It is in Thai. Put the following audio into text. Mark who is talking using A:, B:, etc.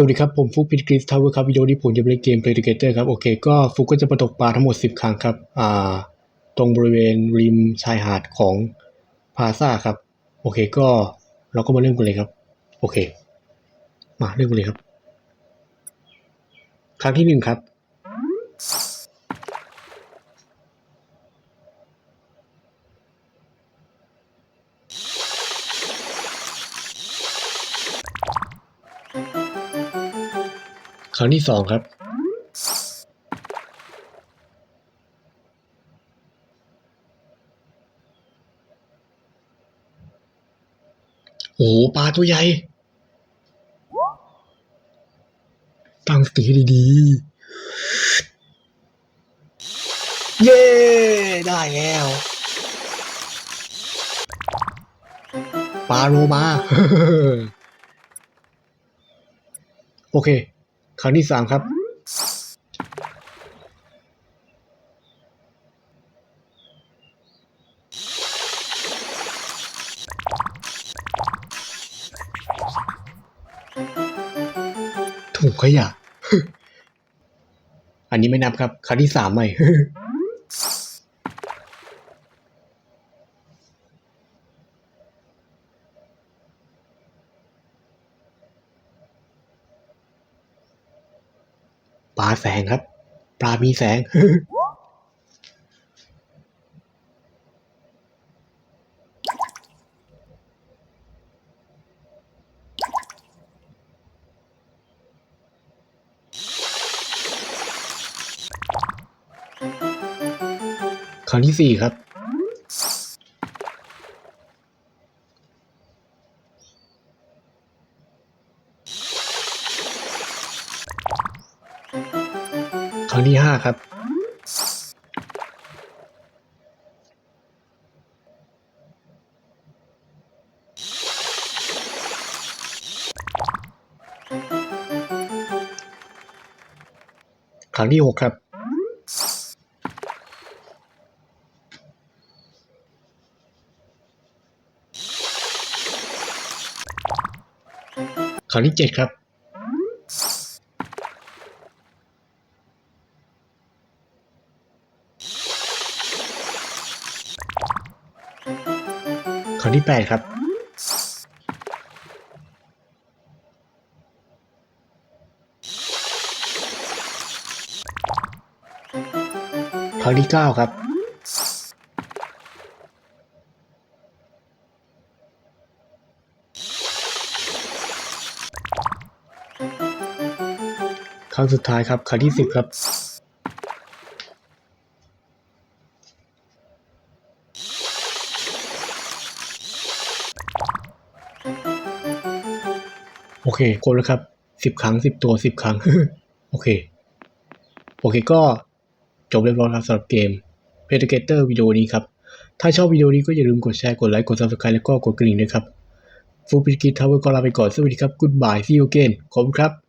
A: สวัสดีครับ ผมฟุกพิทกริสทาวเวอร์ครับวิดีโอนี้ผมจะเล่นเกม Play Together ครับ โอเค ก็ฟุกก็จะประตกปลาทั้งหมด 10 ครั้งครับ อ่า ตรงบริเวณริมชายหาดของพาซาครับ โอเค ก็เราก็มาเริ่มกันเลยครับ โอเค มาเริ่มกันเลยครับ ครั้งที่หนึ่งครับ ครั้งที่สองครับ โอ้ปลาตัวใหญ่ ตั้งสติดีๆ เย้ ได้แล้วปลาโลมา โอเค ครั้งที่สามครับถุงขยะ อันนี้ไม่นับครับ ครั้งที่สามใหม่ ปลาแสงครับ ปลามีแสง ครั้งที่สี่ครับ รั้งที่ห้าครับ ครั้งที่หกครับ ครั้งที่เจ็ดครับ ครั้งที่แปดครับครั้งที่เก้าครับครั้งสุดท้ายครับครั้งที่สิบครับ โอเคครบแล้วครับสิบครั้งสิบตัวสิบครั้ง โอเค โอเคก็จบเรียบร้อยครับสำหรับเกม p l a y t o g e t h e r วิดีโอนี้ครับ ถ้าชอบวิดีโอนี้ก็อย่าลืมกดแชร์ กดไลค์ กด subscribe แล้วก็กดกระดิ่งด้วยครับฟูปิกิทาวเวอร์ก็ลาไปก่อน สวัสดีครับ goodbye see you again ขอบคุณครับ